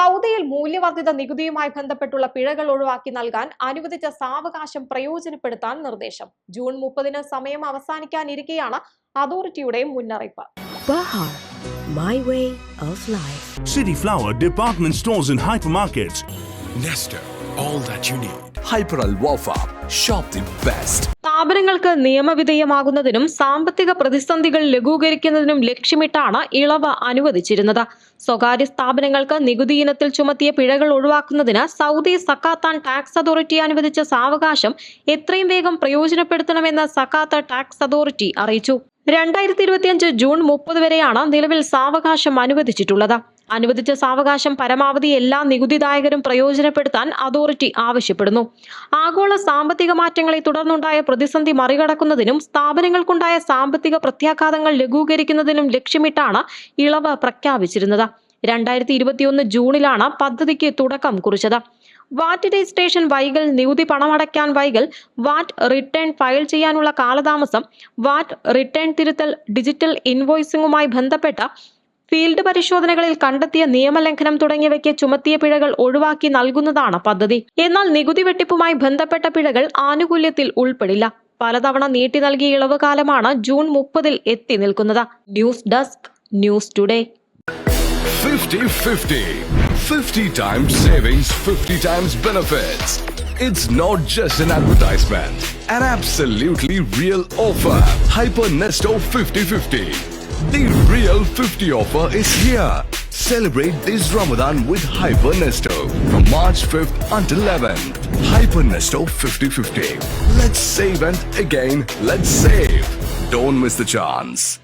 സൗദിയിൽ മൂല്യവർദ്ധിത നികുതിയുമായി ബന്ധപ്പെട്ടുള്ള പിഴകൾ ഒഴിവാക്കി നൽകാൻ അനുവദിച്ച സാവകാശം പ്രയോജനപ്പെടുത്താൻ നിർദ്ദേശം ജൂൺ മുപ്പതിന് സമയം അവസാനിക്കാനിരിക്കെയാണ് അതോറിറ്റിയുടെ മുന്നറിയിപ്പ് my way of life. City Flower department stores and hypermarkets. Nestor, all that you need. Hyperal Wafa, shop the best. സ്ഥാപനങ്ങൾക്ക് നിയമവിധേയമാകുന്നതിനും സാമ്പത്തിക പ്രതിസന്ധികൾ ലഘൂകരിക്കുന്നതിനും ലക്ഷ്യമിട്ടാണ് ഇളവ് അനുവദിച്ചിരുന്നത് സ്വകാര്യ സ്ഥാപനങ്ങൾക്ക് നികുതി ഇനത്തിൽ ചുമത്തിയ പിഴകൾ ഒഴിവാക്കുന്നതിന് സൗദി സക്കാത്താൻ ടാക്സ് അതോറിറ്റി അനുവദിച്ച സാവകാശം എത്രയും വേഗം പ്രയോജനപ്പെടുത്തണമെന്ന് സക്കാത്ത ടാക്സ് അതോറിറ്റി അറിയിച്ചു രണ്ടായിരത്തി ഇരുപത്തിയഞ്ച് ജൂൺ മുപ്പത് വരെയാണ് നിലവിൽ സാവകാശം അനുവദിച്ചിട്ടുള്ളത് അനുവദിച്ച സാവകാശം പരമാവധി എല്ലാ നികുതിദായകരും പ്രയോജനപ്പെടുത്താൻ അതോറിറ്റി ആവശ്യപ്പെടുന്നു. ആഗോള സാമ്പത്തിക മാറ്റങ്ങളെ തുടർന്നുണ്ടായ പ്രതിസന്ധി മറികടക്കുന്നതിനും സ്ഥാപനങ്ങൾക്കുണ്ടായ സാമ്പത്തിക പ്രത്യാഘാതങ്ങൾ ലഘൂകരിക്കുന്നതിനും ലക്ഷ്യമിട്ടാണ് ഇളവ് പ്രഖ്യാപിച്ചിരുന്നത്. രണ്ടായിരത്തി ഇരുപത്തിയൊന്ന് ജൂണിലാണ് പദ്ധതിക്ക് തുടക്കം കുറിച്ചത്. വാറ്റ് രജിസ്ട്രേഷൻ വൈകൽ നികുതി പണമടയ്ക്കാൻ വൈകൽ വാറ്റ് റിട്ടേൺ ഫയൽ ചെയ്യാനുള്ള കാലതാമസം വാറ്റ് റിട്ടേൺ തിരുത്തൽ ഡിജിറ്റൽ ഇൻവോയ്സിംഗുമായി ബന്ധപ്പെട്ട ഫീൽഡ് പരിശോധനകളിൽ കണ്ടെത്തിയ നിയമലംഘനം തുടങ്ങിയവയ്ക്ക് ചുമത്തിയ പിഴകൾ ഒഴിവാക്കി നൽകുന്നതാണ് പദ്ധതി എന്നാൽ നികുതി വെട്ടിപ്പുമായി ബന്ധപ്പെട്ട പിഴകൾ ആനുകൂല്യത്തിൽ ഉൾപ്പെടില്ല പലതവണ നീട്ടി നൽകിയ ഇളവ് കാലമാണ് ജൂൺ മുപ്പതിൽ എത്തി നിൽക്കുന്നത് news desk news today 50 50. 50 times savings, 50 times benefits. It's not just an advertisement, an absolutely real offer. Hyper Nesto 50 50. The real 50 offer is here. Celebrate this Ramadan with Hyper Nesto from March 5th until 11th. Hyper Nesto 50 50. Let's save and again, let's save. Don't miss the chance.